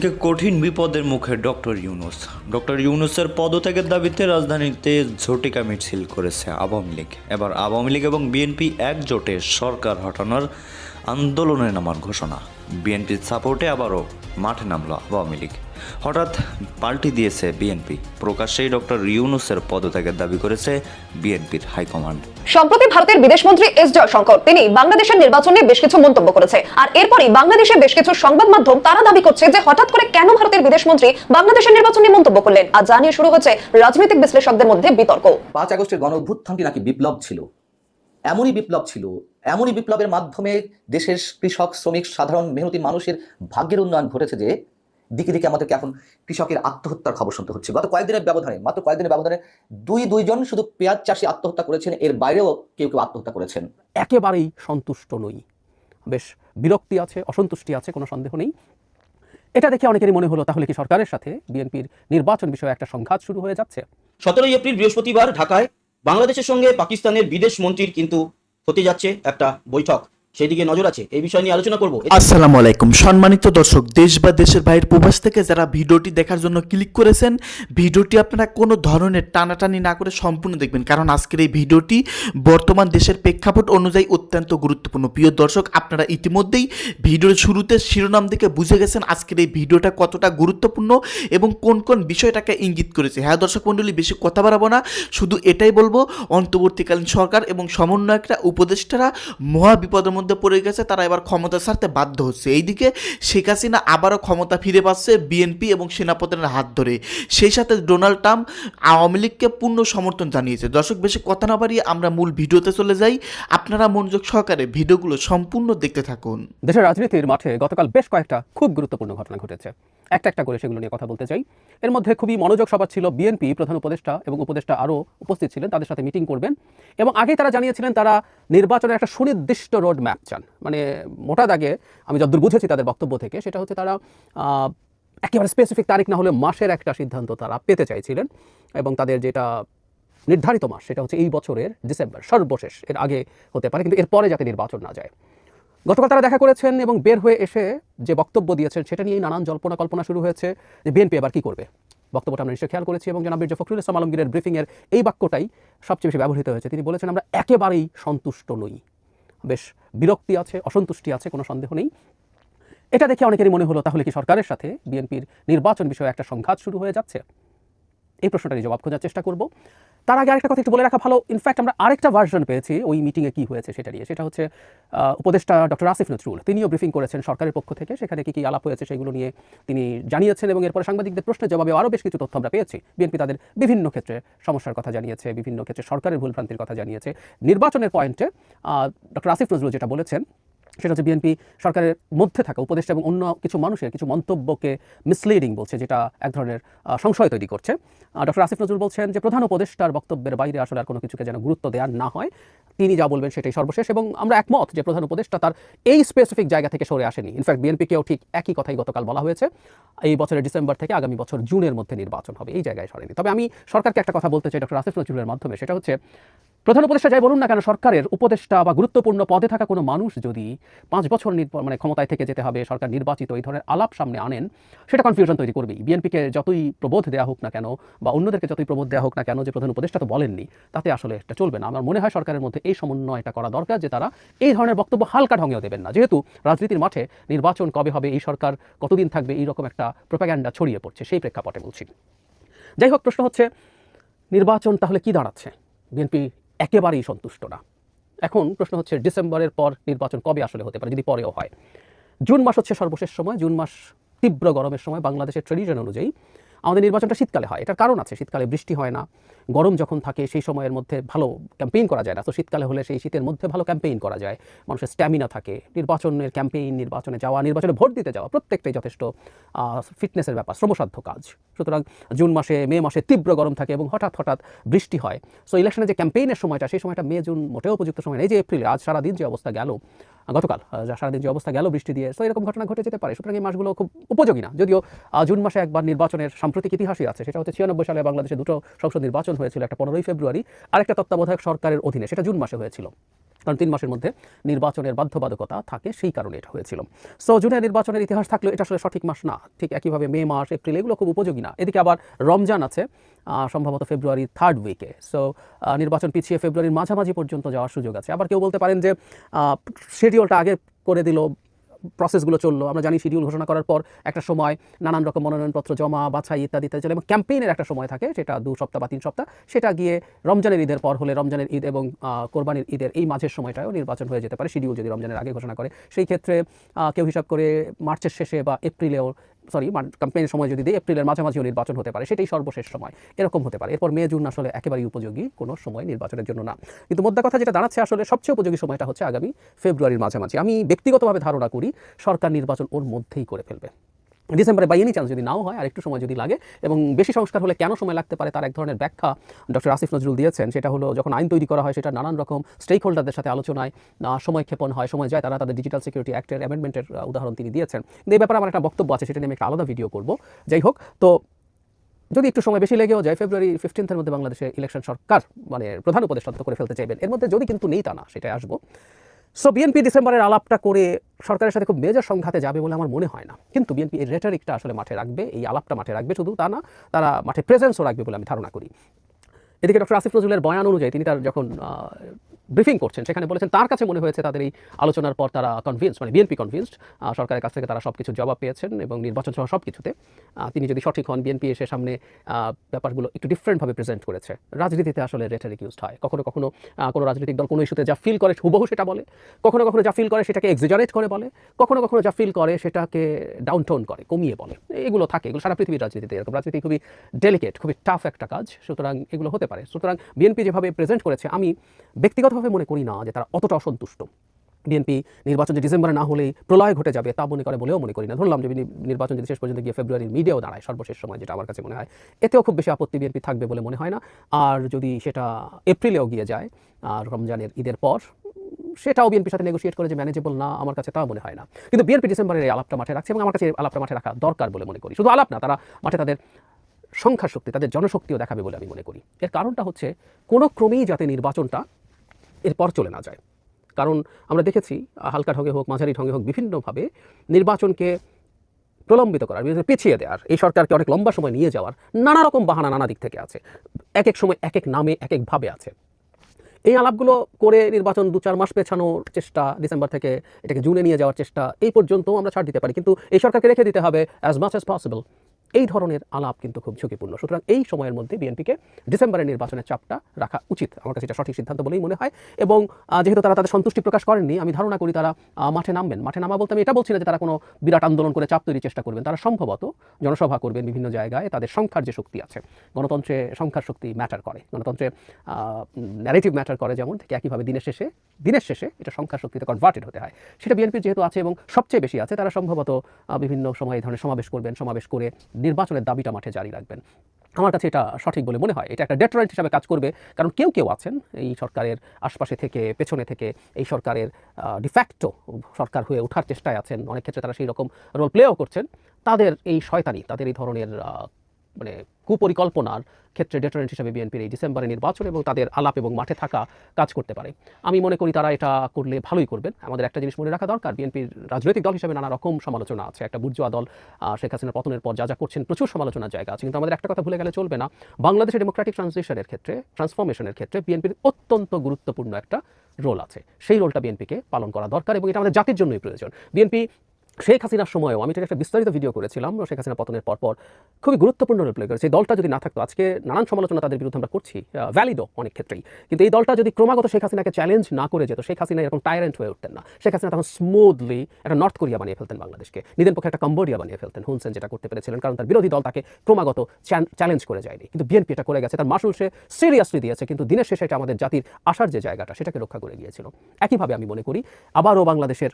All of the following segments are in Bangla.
এদিকে কঠিন বিপদের মুখে ডক্টর ইউনুস। ডক্টর ইউনুসের পদত্যাগের দাবিতে রাজধানীতে ঝটিকা মিছিল করেছে আওয়ামী লীগ। এবার আওয়ামী লীগ এবং বিএনপি একজোটে সরকার হটানোর আন্দোলনে নামার ঘোষণা। বিএনপির সাপোর্টে আবারও মাঠে নামল আওয়ামী লীগ। হঠাৎ পাল্টি দিয়েছে বিএনপি প্রকাশ্যেই ডক্টর ইউনুসের পদত্যাগের দাবি করেছে বিএনপির হাইকমান্ড। সম্প্রতি ভারতের বিদেশমন্ত্রী এস জয়শঙ্কর তিনি বাংলাদেশের নির্বাচন নিয়ে বেশ কিছু মন্তব্য করেছে। আর এরপরই বাংলাদেশের বেশ কিছু সংবাদ মাধ্যম তারা দাবি করছে যে হঠাৎ করে কেন ভারতের বিদেশমন্ত্রী বাংলাদেশের নির্বাচন নিয়ে মন্তব্য করলেন। আর জানিয়ে শুরু হচ্ছে রাজনৈতিক বিশ্লেষকদের মধ্যে বিতর্ক। পাঁচ আগস্টের গণ অভ্যুত্থানটি নাকি বিপ্লব ছিল? এমনই বিপ্লব ছিল এমনই বিপ্লবের মাধ্যমে দেশের কৃষক শ্রমিক সাধারণ মেহনতি মানুষের ভাগ্যের উন্নয়ন ঘটেছে যে দিকে দিকে আমাদেরকে এখন কৃষকের আত্মহত্যার খবর শুনতে হচ্ছে। গত কয়েকদিনের ব্যবধানে মাত্র কয়েকদিনের ব্যবধানে দুই দুইজন শুধু পেঁয়াজ চাষি আত্মহত্যা করেছেন এর বাইরেও কেউ কেউ আত্মহত্যা করেছেন। একেবারেই সন্তুষ্ট নই। বেশ বিরক্তি আছে অসন্তুষ্টি আছে কোনো সন্দেহ নেই। এটা দেখে অনেকেরই মনে হলো তাহলে কি সরকারের সাথে বিএনপির নির্বাচন বিষয়ে একটা সংঘাত শুরু হয়ে যাচ্ছে? সতেরোই এপ্রিল বৃহস্পতিবার ঢাকায় বাংলাদেশের সঙ্গে পাকিস্তানের বিদেশ মন্ত্রীর কিন্তু হতে যাচ্ছে একটা বৈঠক। সেই দিকে নজর আছে, এই বিষয় নিয়ে আলোচনা করব। আসসালামু আলাইকুম। সম্মানিত দর্শক, দেশ বা দেশের বাইরের প্রবাস থেকে যারা ভিডিওটি দেখার জন্য ক্লিক করেছেন, ভিডিওটি আপনারা কোনো ধরনের টানাটানি না করে সম্পূর্ণ দেখবেন। কারণ আজকের এই ভিডিওটি বর্তমান দেশের প্রেক্ষাপট অনুযায়ী অত্যন্ত গুরুত্বপূর্ণ। প্রিয় দর্শক, আপনারা ইতিমধ্যেই ভিডিওর শুরুতে শিরোনাম দেখে বুঝে গেছেন আজকের এই ভিডিওটা কতটা গুরুত্বপূর্ণ এবং কোন কোন বিষয়টাকে ইঙ্গিত করেছে। হ্যাঁ দর্শক মণ্ডলী, বেশি কথা বাড়াবো না। শুধু এটাই বলব, অন্তর্বর্তীকালীন সরকার এবং সমন্বয়করা, উপদেষ্টারা মহা মধ্যে পড়ে গেছে, তারা এবার ক্ষমতা ছাড়তে বাধ্য হচ্ছে। এইদিকে শেখ হাসিনা আবারও ক্ষমতা ফিরে পাচ্ছে বিএনপি এবং সেনাপ্রধানের হাত ধরে। সেই সাথে ডোনাল্ড ট্রাম্প আওয়ামী লীগকে পূর্ণ সমর্থন জানিয়েছে। দর্শক, বেশি কথা না বাড়িয়ে আমরা মূল ভিডিওতে চলে যাই। আপনারা মনোযোগ সহকারে ভিডিওগুলো সম্পূর্ণ দেখতে থাকুন। দেশের রাজনীতির মাঠে গতকাল বেশ কয়েকটা খুব গুরুত্বপূর্ণ ঘটনা ঘটেছে। একটা একটা করে সেগুলো নিয়ে কথা বলতে চাই। এর মধ্যে খুবই মনোযোগ সভা ছিল বিএনপি প্রধান উপদেষ্টা এবং উপদেষ্টা আরও উপস্থিত ছিলেন, তাদের সাথে মিটিং করবেন। এবং আগেই তারা জানিয়েছিলেন তারা নির্বাচনের একটা সুনির্দিষ্ট রোড ম্যাপ চান। মানে মোটা দাগে আমি যতদূর বুঝেছি তাদের বক্তব্য থেকে, সেটা হচ্ছে তারা একেবারে স্পেসিফিক তারিখ না হলে মাসের একটা সিদ্ধান্ত তারা পেতে চাইছিলেন এবং তাদের যেটা নির্ধারিত মাস, সেটা হচ্ছে এই বছরের ডিসেম্বর, সর্বশেষ। এর আগে হতে পারে, কিন্তু এরপরে যাতে নির্বাচন না যায়। গতকাল তারা দেখা করেছেন এবং বের হয়ে এসে যে বক্তব্য দিয়েছেন, সেটা নিয়েই নানান জল্পনা কল্পনা শুরু হয়েছে যে বিএনপি এবার কী করবে। বক্তব্যটা আমরা নিশ্চয়ই খেয়াল করেছি এবং জনাব মির্জা ফখরুল ইসলাম আলমগীরের ব্রিফিংয়ের এই বাক্যটাই সবচেয়ে বেশি ব্যবহৃত হয়েছে। তিনি বলেছেন, আমরা একেবারেই সন্তুষ্ট নই। বেশ বিরক্তি আছে, অসন্তুষ্টি আছে, কোনো সন্দেহ নেই। এটা দেখে অনেকেরই মনে হলো, তাহলে কি সরকারের সাথে বিএনপির নির্বাচন বিষয়ে একটা সংঘাত শুরু হয়ে যাচ্ছে? এই প্রশ্নটারই জবাব খোঁজার চেষ্টা করব। তার আগে আরেকটা কথা একটু বলে রাখা ভালো। ইনফ্যাক্ট আমরা আরেকটা ভার্সন পেয়েছি ওই মিটিংয়ে কী হয়েছে সেটা নিয়ে। সেটা হচ্ছে উপদেষ্টা ডক্টর আসিফ নজরুল। তিনিও ব্রিফিং করেছেন সরকারের পক্ষ থেকে। সেখানে কী কী আলাপ হয়েছে সেগুলো নিয়ে তিনি জানিয়েছেন এবং এরপরে সাংবাদিকদের প্রশ্নের জবাবে আরও বেশ কিছু তথ্য আমরা পেয়েছি। বিএনপি তাদের বিভিন্ন ক্ষেত্রে সমস্যার কথা জানিয়েছে, বিভিন্ন ক্ষেত্রে সরকারের ভুলভ্রান্তির কথা জানিয়েছে। নির্বাচনের পয়েন্টে ডক্টর আসিফ নজরুল যেটা বলেছেন সেটা হচ্ছে বিএনপি সরকারের মধ্যে থাকা উপদেষ্টা এবং অন্য কিছু মানুষের কিছু মন্তব্যকে মিসলিডিং বলছে, যেটা এক ধরনের সংশয় তৈরি করছে। ডক্টর আসিফ নজরুল বলছেন যে প্রধান উপদেষ্টার বক্তব্যের বাইরে আসলে আর কোনো কিছুকে যেন গুরুত্ব দেওয়া না হয়। তিনি যা বলবেন সেটাই সর্বশেষ এবং আমরা একমত যে প্রধান উপদেষ্টা তার এই স্পেসিফিক জায়গা থেকে সরে আসেনি। ইনফ্যাক্ট বিএনপিকেও ঠিক একই কথাই গতকাল বলা হয়েছে। এই বছরের ডিসেম্বর থেকে আগামী বছর জুনের মধ্যে নির্বাচন হবে, এই জায়গায় সরেনি। তবে আমি সরকারকে একটা কথা বলতে চাই ডক্টর আসিফ নজরুলের মাধ্যমে, সেটা হচ্ছে প্রধান উপদেষ্টা যাই বলুন না কেন, সরকারের উপদেষ্টা বা গুরুত্বপূর্ণ পদে থাকা কোনো মানুষ যদি পাঁচ বছর মানে ক্ষমতায় থেকে যেতে হবে, সরকার নির্বাচিত এই ধরনের আলাপ সামনে আনেন, সেটা কনফিউশন তৈরি করবেই। বিএনপিকে যতই প্রবোধ দেওয়া হোক না কেন বা অন্যদেরকে যতই প্রবোধ দেওয়া হোক না কেন যে প্রধান উপদেষ্টা তো বলেননি, তাতে আসলে এটা চলবে না। আমার মনে হয় সরকারের মধ্যে এই সমন্বয়টা করা দরকার যে তারা এই ধরনের বক্তব্য হালকা ঢঙেও দেবেন না। যেহেতু রাজনীতির মাঠে নির্বাচন কবে হবে, এই সরকার কতদিন থাকবে, এই রকম একটা প্রোপাগ্যান্ডা ছড়িয়ে পড়ছে, সেই প্রেক্ষাপটে বলছি। যাই হোক, প্রশ্ন হচ্ছে, নির্বাচন তাহলে কি দাঁড়াচ্ছে? বিএনপি একেবারেই সন্তুষ্ট না। এখন প্রশ্ন হচ্ছে, ডিসেম্বরের পর নির্বাচন কবে আসলে হতে পারে, যদি পরেও হয়? জুন মাস হচ্ছে সর্বশেষ সময়, জুন মাস তীব্র গরমের সময়, বাংলাদেশের ট্রেডিশন অনুযায়ী আমাদের নির্বাচনটা শীতকালে হয়, এটার কারণ আছে। শীতকালে বৃষ্টি হয় না, গরম যখন থাকে সেই সময়ের মধ্যে ভালো ক্যাম্পেইন করা যায় না। তো শীতকালে হলে সেই শীতের মধ্যে ভালো ক্যাম্পেইন করা যায়। মানুষের স্ট্যামিনা থাকে, নির্বাচনের ক্যাম্পেইন নির্বাচনে যাওয়া, নির্বাচনে ভোট দিতে যাওয়া, প্রত্যেকটাই যথেষ্ট ফিটনেসের ব্যাপার, শ্রমসাধ্য কাজ। সুতরাং জুন মাসে, মে মাসে তীব্র গরম থাকে এবং হঠাৎ হঠাৎ বৃষ্টি হয়। সো ইলেকশনের যে ক্যাম্পেইনের সময়টা, সেই সময়টা মে, জুন মোটেও উপযুক্ত সময় নেই যে এপ্রিলে আজ সারাদিন যে অবস্থা গেল গতকাল যা সারাদিন যে অবস্থা গেল, বৃষ্টি দিয়ে। তো এরকম ঘটনা ঘটে যেতে পারে। সুতরাং এই মাসগুলো খুব উপযোগী না। যদিও জুন মাসে একবার নির্বাচনের সাম্প্রতিক ইতিহাসই আছে। সেটা হচ্ছে ছিয়ানব্বই সালে বাংলাদেশে দুটো সংসদ নির্বাচন হয়েছিল, একটা পনেরোই ফেব্রুয়ারি, আরেকটা তত্ত্বাবধায়ক সরকারের অধীনে। সেটা জুন মাসে হয়েছিল। কারণ তিন মাসের মধ্যে নির্বাচনের বাধ্যবাধকতা থাকে, সেই কারণে এটা হয়েছিল। সো জুনে নির্বাচনের ইতিহাস থাকলেও এটা আসলে সঠিক মাস না। ঠিক একইভাবে মে মাস এপ্রিল, এগুলো খুব উপযোগী না। এদিকে আবার রমজান আছে। সম্ভবত ফেব্রুয়ারি থার্ড উইকে সো নির্বাচন পিছিয়ে ফেব্রুয়ারির মাঝামাঝি পর্যন্ত যাওয়ার সুযোগ আছে। আবার কেউ বলতে পারেন যে শিডিউলটা আগে করে দিল প্রসেসগুলো চলল। আমরা জানি শিডিউল ঘোষণা করার পর একটা সময় নানান রকম মনোনয়নপত্র জমা, বাছাই ইত্যাদি ইত্যাদি চলে। এবং ক্যাম্পেইনের একটা সময় থাকে, সেটা দু সপ্তাহ বা তিন সপ্তাহ। সেটা গিয়ে রমজানের ঈদের পর হলে রমজানের ঈদ এবং কোরবানির ঈদের এই মাঝের সময়টাও নির্বাচন হয়ে যেতে পারে। শিডিউল যদি রমজানের আগে ঘোষণা করে, সেই ক্ষেত্রে কেউ হিসাব করে মার্চের শেষে বা এপ্রিলেও সরি ক্যাম্পেইনের সময় যদি দিই এপ্রিলের মাঝামাঝিও নির্বাচন হতে পারে, সেটাই সর্বশেষ সময়। এরকম হতে পারে। এরপর মে, জুন আসলে একেবারেই উপযোগী কোনো সময় নির্বাচনের জন্য না। কিন্তু মোদ্দা কথা যেটা দাঁড়াচ্ছে আসলে সবচেয়ে উপযোগী সময়টা হচ্ছে আগামী ফেব্রুয়ারির মাঝামাঝি। আমি ব্যক্তিগতভাবে ধারণা করি সরকার নির্বাচন ওর মধ্যেই করে ফেলবে। ডিসেম্বরে বাই এনি চান্স যদি নাও হয় আর একটু সময় যদি লাগে, এবং বেশি সংস্কার হলে কেন সময় লাগতে পারে তার এক ধরনের ব্যাখ্যা ডক্টর আসিফ নজরুল দিয়েছেন। সেটা হলো, যখন আইন তৈরি করা হয়, সেটা নানান রকম স্টেক হোল্ডারদের সাথে আলোচনায় সময় ক্ষেপণ হয়, সময় যায়, তারা তাদের ডিজিটাল সিকিউরিটি অ্যাক্টের অ্যামেন্ডমেন্টের উদাহরণ তিনি দিয়েছেন। কিন্তু এই ব্যাপারে আমার একটা বক্তব্য আছে, সেটা নিয়ে একটা আলাদা ভিডিও করব। যাই হোক, তো যদি একটু সময় বেশি লেগেও যায় ফেব্রুয়ারি ফিফটিন্থের মধ্যে বাংলাদেশে ইলেকশন সরকার মানে প্রধান উপদেষ্টা করে ফেলতে চাইবেন। এর মধ্যে যদি কিন্তু নেই তা না, সেটাই আসব। সো বিএনপি ডিসেম্বরের আলাপটা করে সরকারের সাথে খুব মেজর সংঘাতে যাবে বলে আমার মনে হয় না। কিন্তু বিএনপি এই রেটারিকটা আসলে মাঠে রাখবে, এই আলাপটা মাঠে রাখবে, শুধু তা না, তারা মাঠে প্রেজেন্সও রাখবে বলে আমি ধারণা করি। এদিকে ডক্টর আসিফ নজরুলের বয়ান অনুযায়ী তিনি তার যখন ব্রিফিং করছেন, সেখানে বলেছেন তার কাছে মনে হয়েছে তাদের এই আলোচনার পর তারা কনভিন্স মানে বিএনপি কনভিন্সড সরকারের কাছ থেকে তারা সব কিছু জবাব পেয়েছেন এবং নির্বাচন সহ সব কিছুতে তিনি যদি সঠিক হন বিএনপি এসে সামনে ব্যাপারগুলো একটু ডিফারেন্টভাবে প্রেজেন্ট করেছে। রাজনীতিতে আসলে রেটারিক ইউজড হয়। কখনো কখনো কোনো রাজনৈতিক দল কোনো ইস্যুতে যা ফিল করে হুবহু সেটা বলে। কখনো কখনো যা ফিল করে সেটাকে এক্সিজারেট করে বলে। কখনো কখনো যা ফিল করে সেটাকে ডাউন টোন করে, কমিয়ে বলে। এগুলো থাকে, এগুলো সারা পৃথিবীর রাজনীতিতে এরকম। রাজনীতি খুবই ডেলিকেট খুবই টাফ একটা কাজ, সুতরাং এগুলো হতে পারে। সুতরাং বিএনপি যেভাবে প্রেজেন্ট করেছে, আমি ব্যক্তিগতভাবে মনে করি না যে তারা অতটা অসন্তুষ্ট। বিএনপি নির্বাচন যে ডিসেম্বরে না হলেই প্রলয় ঘটে যাবে তা মনে করে বলেও মনে করি না। ধরলাম যে নির্বাচন যদি শেষ পর্যন্ত গিয়ে ফেব্রুয়ারির মিডিয়াও দাঁড়ায় সর্বশেষ সময় যেটা আমার কাছে মনে হয়, এতেও খুব বেশি আপত্তি বিএনপি থাকবে বলে মনে হয় না। আর যদি সেটা এপ্রিলেও গিয়ে যায়, আর রমজানের ঈদের পর, সেটাও বিএনপির সাথে নেগোসিয়েট করে যে ম্যানেজেবল না আমার কাছে তা মনে হয় না। কিন্তু বিএনপি ডিসেম্বরের এই আলাপটা মাঠে রাখছে এবং আমার কাছে আলাপটা মাঠে রাখা দরকার বলে মনে করি। শুধু আলাপ না, তারা মাঠে তাদের সংখ্যা শক্তি, তাদের জনশক্তিও দেখাবে বলে আমি মনে করি। এর কারণটা হচ্ছে কোনো ক্রমেই যাতে নির্বাচনটা এরপর চলে না যায়। কারণ আমরা দেখেছি, হালকা ঢঙে হোক, মাঝারি ঢঙে হোক, বিভিন্নভাবে নির্বাচনকে প্রলম্বিত করার পিছিয়ে দেওয়ার, এই সরকারকে অনেক লম্বা সময় নিয়ে যাওয়ার নানা রকম বাহানা নানা দিক থেকে আছে। এক এক সময় এক এক নামে, এক একভাবে আছে। এই আলাপগুলো করে নির্বাচন দু চার মাস পেছানোর চেষ্টা, ডিসেম্বর থেকে এটাকে জুনে নিয়ে যাওয়ার চেষ্টা, এই পর্যন্ত আমরা ছাড় দিতে পারি। কিন্তু এই সরকারকে রেখে দিতে হবে অ্যাজ মাচ অ্যাজ পসিবল এই ধরনের আলাপ কিন্তু খুব ঝুঁকিপূর্ণ। সুতরাং এই সময়ের মধ্যে বিএনপিকে ডিসেম্বরের নির্বাচনের চাপটা রাখা উচিত, আমার কাছে এটা সঠিক সিদ্ধান্ত বলেই মনে হয়। এবং যেহেতু তারা তাদের সন্তুষ্টি প্রকাশ করেননি, আমি ধারণা করি তারা মাঠে নামবেন। মাঠে নামা বলতে আমি এটা বলছি না যে তারা কোনো বিরাট আন্দোলন করে চাপ তৈরির চেষ্টা করবেন। তারা সম্ভবত জনসভা করবেন বিভিন্ন জায়গায়, তাদের সংখ্যার যে শক্তি আছে। গণতন্ত্রে সংখ্যার শক্তি ম্যাটার করে। গণতন্ত্রে ন্যারেটিভ ম্যাটার করে যেমন, ঠিক একইভাবে দিনের শেষে দিনের শেষে এটা সংখ্যার শক্তিতে কনভার্টেড হতে হয়। সেটা বিএনপির যেহেতু আছে এবং সবচেয়ে বেশি আছে, তারা সম্ভবত বিভিন্ন সময় এই ধরনের সমাবেশ করবেন, সমাবেশ করে নির্বাচনের দাবিটা মাঠে জারি রাখবেন। আমার কাছে এটা সঠিক বলে মনে হয়। এটা একটা ডেটারেন্ট হিসাবে কাজ করবে, কারণ কেউ কেউ আছেন এই সরকারের আশপাশে থেকে, পেছনে থেকে, এই সরকারের ডিফ্যাক্টো সরকার হয়ে ওঠার চেষ্টায় আছেন। অনেক ক্ষেত্রে তারা সেই রকম রোল প্লেও করছেন। তাদের এই শয়তানি, তাদের এই ধরনের মানে কুপরিকল্পনার ক্ষেত্রে ডেটারেন্ট হিসাবে বিএনপির এই ডিসেম্বরে নির্বাচন এবং তাদের আলাপ এবং মাঠে থাকা কাজ করতে পারে। আমি মনে করি তারা এটা করলে ভালোই করবেন। আমাদের একটা জিনিস মনে রাখা দরকার বিএনপির রাজনৈতিক দল হিসেবে নানা রকম সমালোচনা আছে। একটা বুর্জোয়া দল শেখ হাসিনার পতনের পর যা যা করছেন প্রচুর সমালোচনার জায়গা আছে। কিন্তু আমাদের একটা কথা ভুলে গেলে চলবে না বাংলাদেশের ডেমোক্রেটিক ট্রানজিশনের ক্ষেত্রে ট্রান্সফরমেশনের ক্ষেত্রে বিএনপির অত্যন্ত গুরুত্বপূর্ণ একটা রোল আছে। সেই রোলটা বিএনপিকে পালন করা দরকার এবং এটা আমাদের জাতির জন্যই প্রয়োজন। বিএনপি শেখ হাসিনার সময়ও আমি এটাকে একটা বিস্তারিত ভিডিও করেছিলাম, শেখ হাসিনা পতনের পরপর খুবই গুরুত্বপূর্ণ রোল প্লে করেছে। এই দলটা যদি না থাকতো, আজকে নানান সমালোচনা তাদের বিরুদ্ধে আমরা করছি ভ্যালিডও অনেক ক্ষেত্রেই। কিন্তু এই দলটা যদি ক্রমাগত শেখ হাসিনাকে চ্যালেঞ্জ না করে যেত, শেখ হাসিনা এরকম টায়ারেন্ট হয়ে উঠতেন না। শেখ হাসিনা তখন স্মুথলি একটা নর্থ কোরিয়া বানিয়ে ফেলতেন বাংলাদেশকে। নিজের পক্ষে একটা কম্বোডিয়া বানিয়ে ফেলতেন হুনসেন যেটা করতে পেরেছিলেন, কারণ তার বিরোধী দল তাকে ক্রমাগত চ্যালেঞ্জ করে যায়নি। কিন্তু বিএনপি এটা করে গেছে, তার মাসুল সে সিরিয়াসলি দিয়েছে, কিন্তু দিনের শেষে এটা আমাদের জাতির আসার যে জায়গাটা, সেটাকে রক্ষা করে গিয়েছিল। একইভাবে আমি মনে করি, আবারও বাংলাদেশের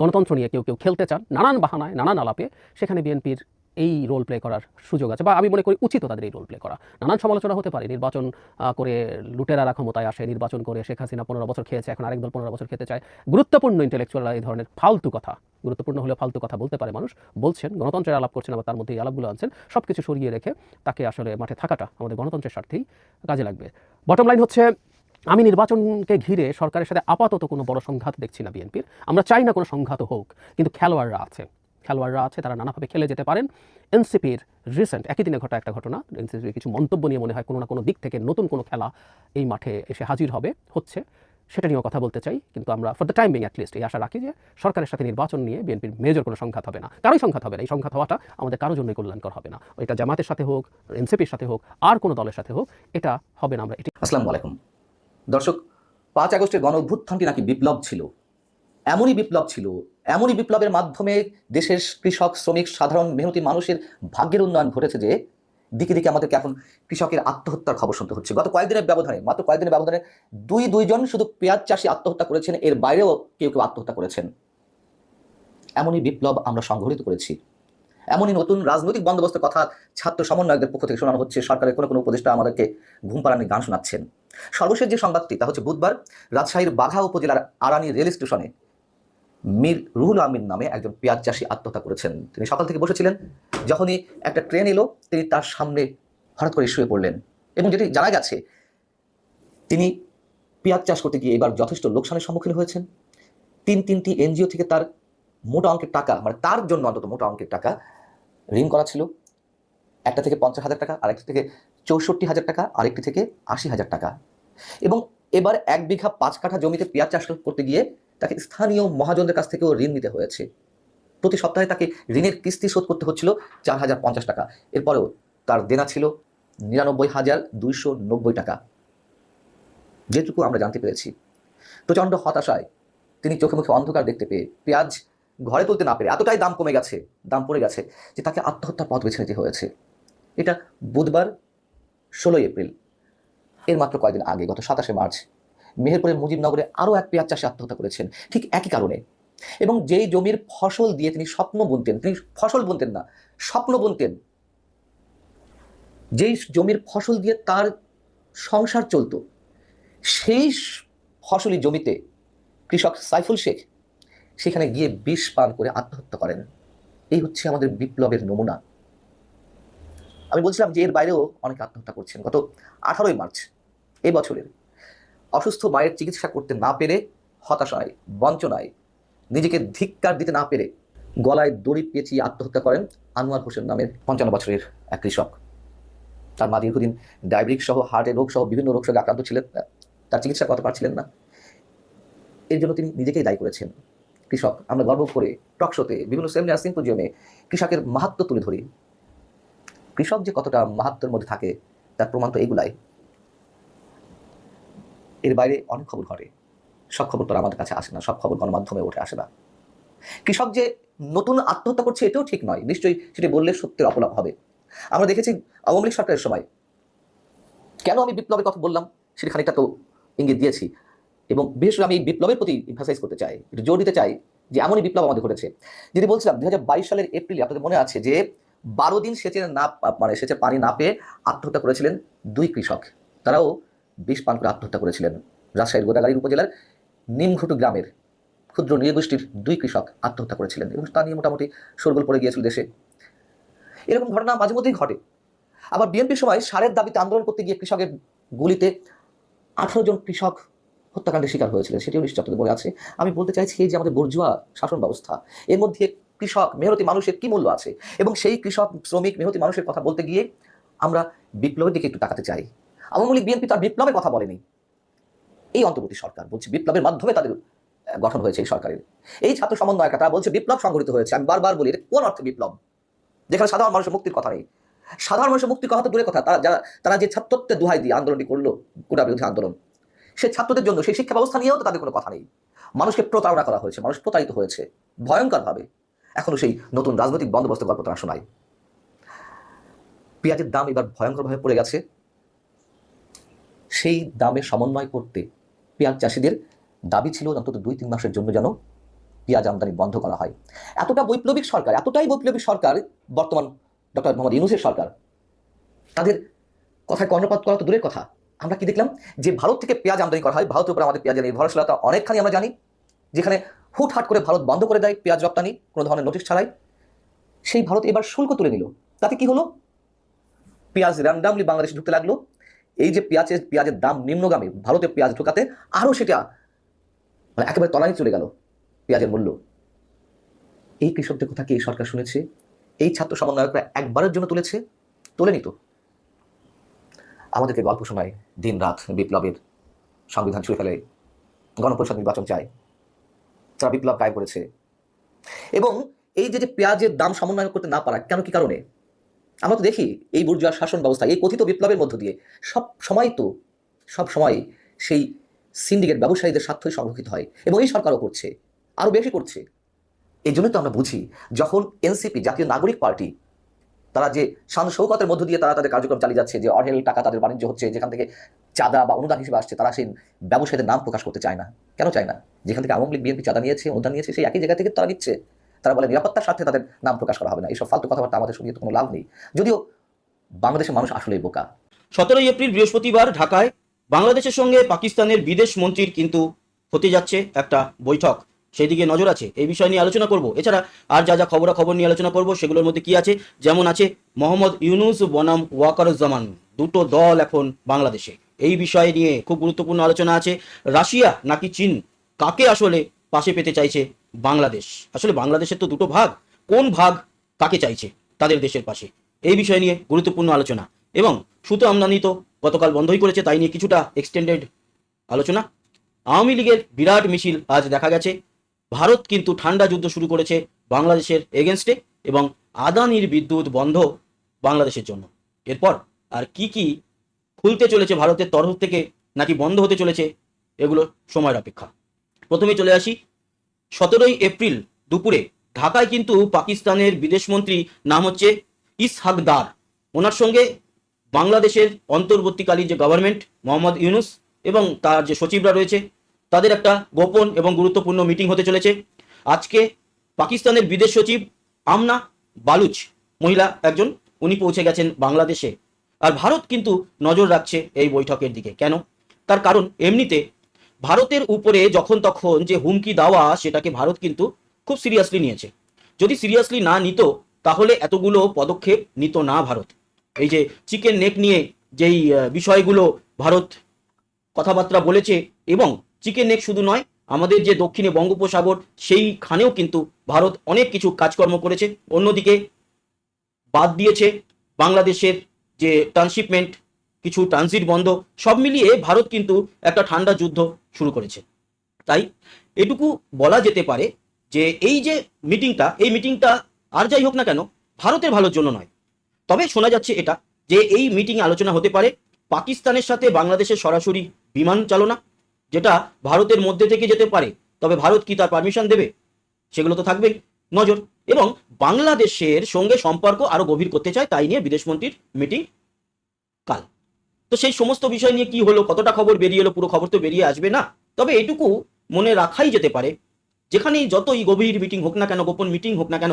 গণতন্ত্র নিয়ে কেউ কেউ খেলতে চান, নানান বাহানায়, নানান আলাপে সেখানে বিএনপির এই রোল প্লে করার সুযোগ আছে বা আমি মনে করি উচিত তাদের এই রোল প্লে করা। নানান সমালোচনা হতে পারে, নির্বাচন করে লুটেরারা ক্ষমতায় আসে, নির্বাচন করে শেখ হাসিনা পনেরো বছর খেয়েছে, এখন আরেক দল পনেরো বছর খেতে চায়। গুরুত্বপূর্ণ ইন্টেলেকচুয়াল এই ধরনের ফালতু কথা, গুরুত্বপূর্ণ হলে ফালতু কথা বলতে পারে মানুষ, বলছেন, গণতন্ত্রের আলাপ করছেন, আবার তার মধ্যে এই আলাপগুলো আনছেন সব কিছু সরিয়ে রেখে তাকে আসলে মাঠে থাকাটা আমাদের গণতন্ত্রের স্বার্থেই কাজে লাগবে। বটম লাইন হচ্ছে আমি নির্বাচনকে ঘিরে সরকারের সাথে আপাতত কোনো বড় সংঘাত দেখছি না বিএনপির। আমরা চাই না কোনো সংঘাত হোক, কিন্তু খেলোয়াড়রা আছে। খেলোয়াড়রা আছে, তারা নানাভাবে খেলে যেতে পারেন। এনসিপির রিসেন্ট একই দিনে ঘটা একটা ঘটনা, এনসিপির কিছু মন্তব্য নিয়ে মনে হয় কোনো না কোনো দিক থেকে নতুন কোনো খেলা এই মাঠে এসে হাজির হবে, হচ্ছে। সেটা নিয়েও কথা বলতে চাই, কিন্তু আমরা ফর দ্য টাইম অ্যাটলিস্ট এই আশা রাখি যে সরকারের সাথে নির্বাচন নিয়ে বিএনপির মেজর কোনো সংঘাত হবে না। কারোই সংঘাত হবে না। এই সংঘাত হওয়াটা আমাদের কারোর জন্যই কল্যাণকর হবে না। এটা জামাতের সাথে হোক, এনসিপির সাথে হোক, আর কোনো দলের সাথে হোক, এটা হবে না আমরা এটি আসসালামু আলাইকুম। দর্শক, পাঁচ আগস্টের গণ অভ্যুত্থানটি নাকি বিপ্লব ছিল? এমনই বিপ্লব ছিল, এমনই বিপ্লবের মাধ্যমে দেশের কৃষক, শ্রমিক, সাধারণ, মেহনতি মানুষের ভাগ্যের উন্নয়ন ঘটেছে যে, দিকে দিকে আমাদেরকে এখন কৃষকের আত্মহত্যার খবর শুনতে হচ্ছে। গত কয়েকদিনের ব্যবধানে, মাত্র কয়েকদিনের ব্যবধানে দুই দুইজন শুধু পেঁয়াজ চাষি আত্মহত্যা করেছেন, এর বাইরেও কেউ কেউ আত্মহত্যা করেছেন। এমনই বিপ্লব আমরা সংঘটিত করেছি। এমনই নতুন রাজনৈতিক বন্দোবস্তের কথা ছাত্র সমন্বয়কদের পক্ষ থেকে শোনানো হচ্ছে। সরকারের কোনো কোনো উপদেষ্টা আমাদেরকে ঘুম পাড়ানি গান শোনাচ্ছেন। সর্বশেষ যে সংবাদটি, তা হচ্ছে বুধবার রাজশাহীর বাঘা উপজেলার আরানি রেল স্টেশনে মীর রুহুল আমিন নামে একজন পেঁয়াজ চাষি আত্মহত্যা করেছেন। তিনি সকাল থেকে বসেছিলেন, যখনই একটা ট্রেন এলো, তিনি তার সামনে হঠাৎ করে শুয়ে পড়লেন এবং যেটি জানা গেছে, তিনি পেঁয়াজ চাষ করতে গিয়ে এবার যথেষ্ট লোকসানের সম্মুখীন হয়েছেন। তিন তিনটি এনজিও থেকে তার মোটা অঙ্কের টাকা মানে তার জন্য অন্তত মোটা অঙ্কের টাকা ঋণ করা ছিল। একটা থেকে পঞ্চাশ হাজার টাকা, আরেকটি থেকে চৌষট্টি হাজার টাকা, আরেকটি থেকে আশি হাজার টাকা। এবং এবার এক বিঘা পাঁচ কাঠা জমিতে পেঁয়াজ চাষ করতে গিয়ে তাকে স্থানীয় মহাজনদের কাছ থেকেও ঋণ নিতে হয়েছে। প্রতি সপ্তাহে তাকে ঋণের কিস্তি শোধ করতে হচ্ছিল চার হাজার পঞ্চাশ টাকা। এরপরেও তার দেনা ছিল নিরানব্বই হাজার দুইশো নব্বই টাকা। যেটুকু আমরা জানতে পেরেছি। প্রচণ্ড হতাশায় তিনি চোখে মুখে অন্ধকার দেখতে পেয়ে পেঁয়াজ ঘরে তুলতে না পেরে এতটাই দাম কমে গেছে, দাম পড়ে গেছে যে তাকে আত্মহত্যার পথ বেছে নিতে হয়েছে। এটা বুধবার ষোলোই এপ্রিল। এর মাত্র কয়েকদিন আগে, গত সাতাশে মার্চ, মেহেরপুরের মুজিবনগরে আরও এক পেঁয়াজ চাষে আত্মহত্যা করেছেন, ঠিক একই কারণে। এবং যেই জমির ফসল দিয়ে তিনি স্বপ্ন বুনতেন, তিনি ফসল বুনতেন না, স্বপ্ন বুনতেন। যেই জমির ফসল দিয়ে তার সংসার চলতো, সেই ফসলি জমিতে কৃষক সাইফুল শেখ সেখানে গিয়ে বিষ পান করে আত্মহত্যা করেন। এই হচ্ছে আমাদের বিপ্লবের নমুনা। আমি বলছিলাম যে এর বাইরেও অনেকে আত্মহত্যা করছেন। গত আঠারোই মার্চ, এই বছরের অসুস্থ মায়ের চিকিৎসা করতে না পেরে, হতাশায়, বঞ্চনায়, নিজেকে ধিক্কার দিতে না পেরে গলায় দড়ি পেঁচিয়ে আত্মহত্যা করেন আনোয়ার হোসেন নামের পঞ্চান্ন বছরের এক কৃষক। তার মা দীর্ঘদিন ডায়াবেটিক সহ হার্টের রোগ সহ বিভিন্ন রোগ সঙ্গে আক্রান্ত ছিলেন তার চিকিৎসা করতে পারছিলেন না। এর জন্য তিনি নিজেকেই দায়ী করেছেন। কৃষক, আমরা গর্ব করে টকশোতে বিভিন্ন সেমিনার, সিম্পোজিয়ামে কৃষকের মাহাত্ম তুলে ধরি। কৃষক যে কতটা মাহাত্মের মধ্যে থাকে, তার প্রমাণ তো এগুলাই। এর বাইরে অনেক খবর ঘটে। সব খবর তো আমাদের কাছে আসে না, সব খবর গণমাধ্যমে উঠে আসে না। কৃষক যে নতুন আত্মহত্যা করছে, এটাও ঠিক নয়। নিশ্চয়ই সেটি বললে সত্যের অপলাপ হবে। আমরা দেখেছি আওয়ামী লীগ সরকারের সময়। কেন আমি বিপ্লবের কথা বললাম? সেটি খানিকটা তো ইঙ্গিত দিয়েছি। এবং বিশেষ করে আমি বিপ্লবের প্রতি ইমফাসাইজ করতে চাই জোর দিতে চাই যে এমনই বিপ্লব আমাদের ঘটেছে। যেটি বলছিলাম, দুই হাজার বাইশ সালের এপ্রিলে, আপনাদের মনে আছে যে বারো দিন সেচের না মানে সেচের পানি না পেয়ে আত্মহত্যা করেছিলেন দুই কৃষক। তারাও বিষ পান করে আত্মহত্যা করেছিলেন। রাজশাহীর গোদাগাড়ির উপজেলার নিমঘুটু গ্রামের ক্ষুদ্র নৃগোষ্ঠীর দুই কৃষক আত্মহত্যা করেছিলেন এবং তা নিয়ে মোটামুটি শোরগোল পড়ে গিয়েছিল দেশে। এরকম ঘটনা মাঝে মধ্যেই ঘটে। আবার বিএনপির সময় সারের দাবিতে আন্দোলন করতে গিয়ে কৃষকের গুলিতে আঠারো জন কৃষক হত্যাকাণ্ডের শিকার হয়েছিলেন, সেটিও নিশ্চয় বলে আছে। আমি বলতে চাইছি এই যে আমাদের বর্জুয়া শাসন ব্যবস্থা, এর মধ্যে কৃষক মেহনতি মানুষের কি মূল্য আছে? এবং সেই কৃষক, শ্রমিক, মেহনতি মানুষের কথা বলতে গিয়ে আমরা বিপ্লবের দিকে একটু তাকাতে চাই। আওয়ামী লীগ, বিএনপি তার বিপ্লবের কথা বলেনি। এই অন্তর্বর্তী সরকার বলছে বিপ্লবের মাধ্যমে তাদের গঠন হয়েছে এই সরকারের। এই ছাত্র সমন্বয়কা তারা বলছে বিপ্লব সংঘটিত হয়েছে। আমি বারবার বলি কোন অর্থে বিপ্লব? যেখানে সাধারণ মানুষের মুক্তির কথা নেই। সাধারণ মানুষের মুক্তির কথা তো দূরের কথা। তারা, যারা, তারা যে ছাত্রত্বের দুহাই দিয়ে আন্দোলনটি করল কোটা বিরোধী আন্দোলন সেই ছাত্রদের জন্য সেই শিক্ষা ব্যবস্থা নিয়েও তো তাদের কোনো কথা নেই। মানুষকে প্রতারণা করা হয়েছে, মানুষ প্রতারিত হয়েছে, ভয়ঙ্করভাবে। এখনও সেই নতুন রাজনৈতিক বন্দোবস্তের গল্প তারা শোনায়। পেঁয়াজের দাম এবার ভয়ঙ্করভাবে পড়ে গেছে। সেই দামে সমন্বয় করতে পেঁয়াজ চাষিদের দাবি ছিল অন্তত দুই তিন মাসের জন্য যেন পেঁয়াজ আমদানি বন্ধ করা হয়। এতটা বৈপ্লবিক সরকার, এতটাই বৈপ্লবিক সরকার বর্তমান ডক্টর মোহাম্মদ ইউনুসের সরকার। তাদের কথায় কর্ণপাত করা তো দূরের কথা। আমরা কি দেখলাম? যে ভারত থেকে পেঁয়াজ আমদানি করা হয়, ভারতের উপর আমাদের পেঁয়াজের নির্ভরশীলতা অনেকখানি আমরা জানি। যেখানে হুটহাট করে ভারত বন্ধ করে দেয় পেঁয়াজ রপ্তানি, কোনো ধরনের নোটিশ ছাড়াই। সেই ভারত এবার শুল্ক তুলে নিল। তাতে কি হলো? পেঁয়াজ র্যান্ডামলি বাংলাদেশে ঢুকতে লাগল। এই যে পেঁয়াজের পেঁয়াজের দাম নিম্নগামী, ভারতে পেঁয়াজ ঢোকাতে আরও সেটা মানে একেবারে তলায় চলে গেল পেঁয়াজের মূল্য। এই কৃষকদের কথা কি এই সরকার শুনেছে? এই ছাত্র সমন্বয়করা একবারের জন্য তুলেছে? তোলেনি তো আমাদেরকে গল্প শোনায় দিন রাত বিপ্লবের সংবিধান ছুঁয়ে ফেলে গণপরিষদ নির্বাচন চায়। তারা বিপ্লব গায়ে করেছে। এবং এই যে যে পেঁয়াজের দাম সমন্বয় করতে না পারা কেন কি কারণে? আমরা তো দেখি এই বুর্জুয়া শাসন ব্যবস্থা এই কথিত বিপ্লবের মধ্য দিয়ে সব সময় তো, সব সময় সেই সিন্ডিকেট ব্যবসায়ীদের স্বার্থই সংরক্ষিত হয় এবং এই সরকারও করছে, আরও বেশি করছে। এই জন্যই তো আমরা বুঝি, যখন এনসিপি জাতীয় নাগরিক পার্টি তারা যে শান শৌকতের মধ্য দিয়ে তারা তাদের কার্যক্রম চালিয়ে যাচ্ছে, যে অঢেল টাকা তাদের বাণিজ্য হচ্ছে, যেখান থেকে চাঁদা বা অনুদান হিসেবে আসছে, তারা সেই ব্যবসায়ীদের নাম প্রকাশ করতে চায় না। কেন চায় না? যেখান থেকে আওয়ামী লীগ, বিএনপি চাঁদা নিয়েছে, অনুদান নিয়েছে, সেই একই জায়গা থেকে তারা নিচ্ছে। তারা বলে নিরাপত্তার স্বার্থে তাদের নাম প্রকাশ করা হবে না। এইসব ফালতু কথাবার্তা আমাদের শুনিয়ে তো কোনো লাভ নেই। যদিও বাংলাদেশের মানুষ আসলেই বোকা। সতেরোই এপ্রিল বৃহস্পতিবার ঢাকায় বাংলাদেশের সঙ্গে পাকিস্তানের বিদেশ মন্ত্রীর কিন্তু হতে যাচ্ছে একটা বৈঠক। সেই দিকে নজর আছে। এই বিষয় নিয়ে আলোচনা করব। এছাড়া আর যা যা খবরাখবর নিয়ে আলোচনা করব, সেগুলোর মধ্যে কি আছে? যেমন আছে মোহাম্মদ ইউনুস বনাম ওয়াকারুজ্জামান, দুটো দল এখন বাংলাদেশে। এই বিষয় নিয়ে খুব গুরুত্বপূর্ণ আলোচনা আছে। রাশিয়া নাকি চীন? কাকে আসলে পাশে পেতে চাইছে বাংলাদেশ? আসলে বাংলাদেশের তো দুটো ভাগ। কোন ভাগ কাকে চাইছে তাদের দেশের পাশে? এই বিষয় নিয়ে গুরুত্বপূর্ণ আলোচনা। এবং সুতো আমদানি তো গতকাল বন্ধই করেছে, তাই নিয়ে কিছুটা এক্সটেন্ডেড আলোচনা। আওয়ামী লীগের বিরাট মিছিল আজ দেখা গেছে। ভারত কিন্তু ঠান্ডা যুদ্ধ শুরু করেছে বাংলাদেশের এগেনস্টে এবং আদানির বিদ্যুৎ বন্ধ বাংলাদেশের জন্য। এরপর আর কি কি খুলতে চলেছে ভারতের তরফ থেকে নাকি বন্ধ হতে চলেছে এগুলো সময়ের অপেক্ষা। প্রথমে চলে আসি, সতেরোই এপ্রিল দুপুরে ঢাকায় কিন্তু পাকিস্তানের বিদেশমন্ত্রী নাম হচ্ছে ইসহাকদার ওনার সঙ্গে বাংলাদেশের অন্তর্বর্তীকালীন যে গভর্নমেন্ট মোহাম্মদ ইউনুস এবং তার যে সচিবরা রয়েছে তাদের একটা গোপন এবং গুরুত্বপূর্ণ মিটিং হতে চলেছে। আজকে পাকিস্তানের বিদেশ সচিব আমনা বালুচ, মহিলা একজন, উনি পৌঁছে গেছেন বাংলাদেশে। আর ভারত কিন্তু নজর রাখছে এই বৈঠকের দিকে। কেন? তার কারণ এমনিতে ভারতের উপরে যখন তখন যে হুমকি দেওয়া, সেটাকে ভারত কিন্তু খুব সিরিয়াসলি নিয়েছে। যদি সিরিয়াসলি না নিত, তাহলে এতগুলো পদক্ষেপ নিত না ভারত। এই যে চিকেন নেক নিয়ে যেই বিষয়গুলো ভারত কথাবার্তা বলেছে এবং চিকেন নেক শুধু নয়, আমাদের যে দক্ষিণে বঙ্গোপসাগর, সেইখানেও কিন্তু ভারত অনেক কিছু কাজকর্ম করেছে। অন্যদিকে বাদ দিয়েছে বাংলাদেশের যে ট্রান্সশিপমেন্ট কিছু ট্রানজিট বন্ধ, সব মিলিয়ে ভারত কিন্তু একটা ঠান্ডা যুদ্ধ শুরু করেছে। তাই এটুকু বলা যেতে পারে যে এই যে মিটিংটা এই মিটিংটা আর যাই হোক না কেন, ভারতের ভালোর জন্য নয়। তবে শোনা যাচ্ছে এটা, যে এই মিটিংয়ে আলোচনা হতে পারে পাকিস্তানের সাথে বাংলাদেশের সরাসরি বিমান চালনা যেটা ভারতের মধ্যে থেকে যেতে পারে, তবে ভারত কি তার পারমিশন দেবে? সেগুলো তো থাকবেই। নজর। এবং বাংলাদেশের সঙ্গে সম্পর্ক আরও গভীর করতে চায়, তাই নিয়ে বিদেশমন্ত্রীর মিটিং কাল। তো সেই সমস্ত বিষয় নিয়ে কি হলো, কতটা খবর বেরিয়ে এলো, পুরো খবর তো বেরিয়ে আসবে না। তবে এটুকু মনে রাখাই যেতে পারে, যেখানেই যতই গভীর মিটিং হোক না কেন, গোপন মিটিং হোক না কেন,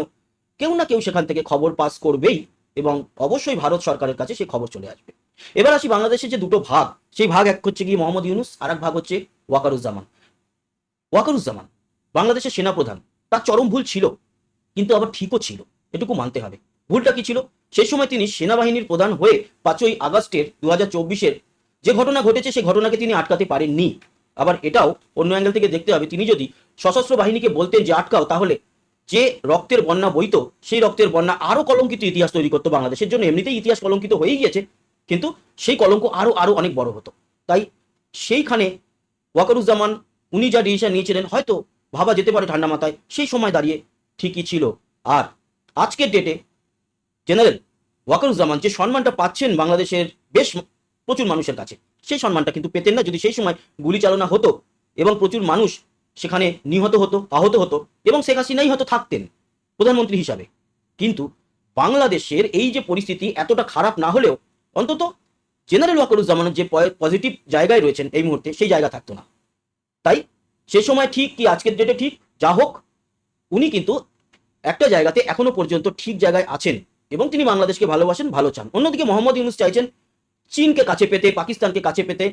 কেউ না কেউ সেখান থেকে খবর পাস করবেই। এবং অবশ্যই ভারত সরকারের কাছে সেই খবর চলে আসবে। এবার আসি বাংলাদেশের যে দুটো ভাগ, সেই ভাগ এক হচ্ছে গিয়ে মোহাম্মদ ইউনুস আর এক ভাগ হচ্ছে ওয়াকারুজ্জামান। ওয়াকারুজ্জামান বাংলাদেশের সেনাপ্রধান, তার চরম ভুল ছিল, কিন্তু আবার ঠিকও ছিল, এটুকু মানতে হবে। ভুলটা কি ছিল? সেই সময় তিনি সেনাবাহিনীর প্রধান হয়ে পাঁচই আগস্টের দু হাজার যে ঘটনা ঘটেছে, সেই ঘটনাকে তিনি আটকাতে পারেননি। আবার এটাও অন্য অ্যাঙ্গেল থেকে দেখতে হবে, তিনি যদি সশস্ত্র বাহিনীকে বলতেন যে আটকাও, তাহলে যে রক্তের বন্যা বইত, সেই রক্তের বন্যা আরও কলঙ্কিত ইতিহাস তৈরি করতো বাংলাদেশের জন্য। এমনিতেই ইতিহাস কলঙ্কিত হয়েই গিয়েছে, কিন্তু সেই কলঙ্ক আরও আরও অনেক বড় হতো। তাই সেইখানে ওয়াকারুজ্জামান, উনি যা ডিসিশন নিয়েছিলেন, হয়তো ভাবা যেতে পারে ঠান্ডা মাথায়, সেই সময় দাঁড়িয়ে ঠিকই ছিল। আর আজকের ডেটে জেনারেল ওয়াকারুজ্জামান যে সম্মানটা পাচ্ছেন বাংলাদেশের বেশ প্রচুর মানুষের কাছে, সেই সম্মানটা কিন্তু পেতেন না। যদি সেই সময় গুলি চালনা হতো এবং প্রচুর মানুষ সেখানে নিহত হতো, আহত হতো এবং শেখ হাসিনাই হয়তো থাকতেন প্রধানমন্ত্রী হিসাবে। কিন্তু বাংলাদেশের এই যে পরিস্থিতি এতটা খারাপ না হলেও অন্তত জেনারেল ওয়াকারুজ্জামানের যে পজিটিভ জায়গায় রয়েছেন এই মুহূর্তে সেই জায়গা থাকতো না। তাই সে সময় ঠিক কি আজকের ডেটে ঠিক? যা হোক, উনি কিন্তু একটা জায়গাতে এখনও পর্যন্ত ঠিক জায়গায় আছেন এবং তিনি বাংলাদেশকে ভালোবাসেন, ভালো চান। অন্যদিকে মোহাম্মদ ইউনুস চাইছেন চীনকে কাছে পেতে, পাকিস্তানকে কাছে পেতে।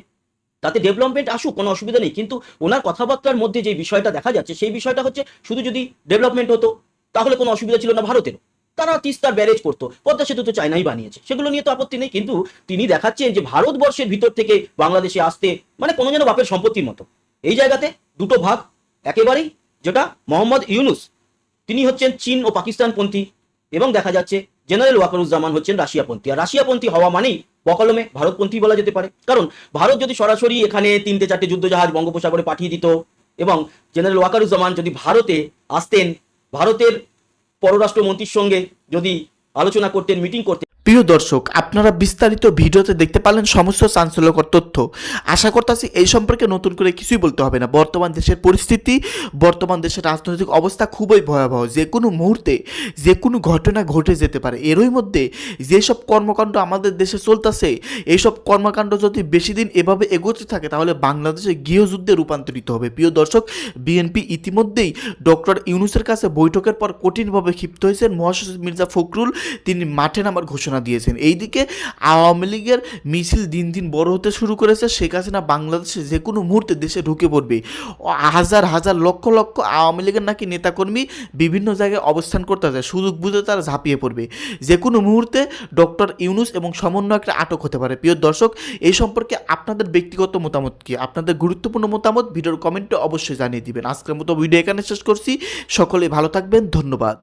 তাতে ডেভেলপমেন্ট আসুক, কোনো অসুবিধা নেই। কিন্তু ওনার কথাবার্তার মধ্যে যে বিষয়টা দেখা যাচ্ছে, সেই বিষয়টা হচ্ছে শুধু যদি ডেভেলপমেন্ট হতো, তাহলে কোনো অসুবিধা ছিল না ভারতের। তারা তিস্তার ব্যারেজ করতো, পদ্মা সেতু তো চায়নাই বানিয়েছে। সেগুলো নিয়ে তো আপত্তি নেই, কিন্তু তিনি দেখাচ্ছেন যে ভারতবর্ষের ভিতর থেকে বাংলাদেশে আসতে মানে কোনো যেন বাপের সম্পত্তির মতো। এই জায়গাতে দুটো ভাগ, একেবারেই যেটা মোহাম্মদ ইউনুস, তিনি হচ্ছেন চীন ও পাকিস্তানপন্থী এবং দেখা যাচ্ছে জেনারেল ওয়াকারুজ্জামান হচ্ছেন রাশিয়াপন্থী। আর রাশিয়াপন্থী হওয়া মানেই বকলমে ভারতপন্থী বলা যেতে পারে। কারণ ভারত যদি সরাসরি এখানে তিনটে চারটে যুদ্ধজাহাজ বঙ্গোপসাগরে পাঠিয়ে দিত এবং জেনারেল ওয়াকারুজ্জামান যদি ভারতে আসতেন, ভারতের পররাষ্ট্রমন্ত্রীর সঙ্গে যদি আলোচনা করতেন, মিটিং করতেন প্রিয় দর্শক, আপনারা বিস্তারিত ভিডিওতে দেখতে পারলেন সমস্ত চাঞ্চল্যকর তথ্য। আশা করতেছি এই সম্পর্কে নতুন করে কিছুই বলতে হবে না। বর্তমান দেশের পরিস্থিতি, বর্তমান দেশের রাজনৈতিক অবস্থা খুবই ভয়াবহ। যে কোনো মুহূর্তে, যে কোনো ঘটনা ঘটে যেতে পারে। এরই মধ্যে যেসব কর্মকাণ্ড আমাদের দেশে চলতেছে এইসব কর্মকাণ্ড যদি বেশি দিন এভাবে এগোতে থাকে, তাহলে বাংলাদেশে গৃহযুদ্ধে রূপান্তরিত হবে। প্রিয় দর্শক, বিএনপি ইতিমধ্যেই ডক্টর ইউনুসের কাছে বৈঠকের পর কঠিনভাবে ক্ষিপ্ত হয়েছেন মহাসচিব মির্জা ফখরুল। তিনি মাঠে নামার ঘোষণা দিয়েছেন। এইদিকে আওয়ামী লীগের মিছিল দিন দিন বড় হতে শুরু করেছে। শেখ হাসিনা বাংলাদেশে যে কোনো মুহূর্তে দেশে ঢুকে পড়বে। হাজার হাজার, লক্ষ লক্ষ আওয়ামী লীগের নাকি নেতাকর্মী বিভিন্ন জায়গায় অবস্থান করতে আছে সুযোগ বুঝে তারা ঝাঁপিয়ে পড়বে। যে কোনো মুহূর্তে ডক্টর ইউনুস এবং সমন্বয়করা আটক হতে পারে। প্রিয় দর্শক, এই সম্পর্কে আপনাদের ব্যক্তিগত মতামত কি? আপনাদের গুরুত্বপূর্ণ মতামত ভিডিওর কমেন্টে অবশ্যই জানিয়ে দিবেন। আজকের মতো ভিডিও এখানে শেষ করছি। সকলে ভালো থাকবেন। ধন্যবাদ।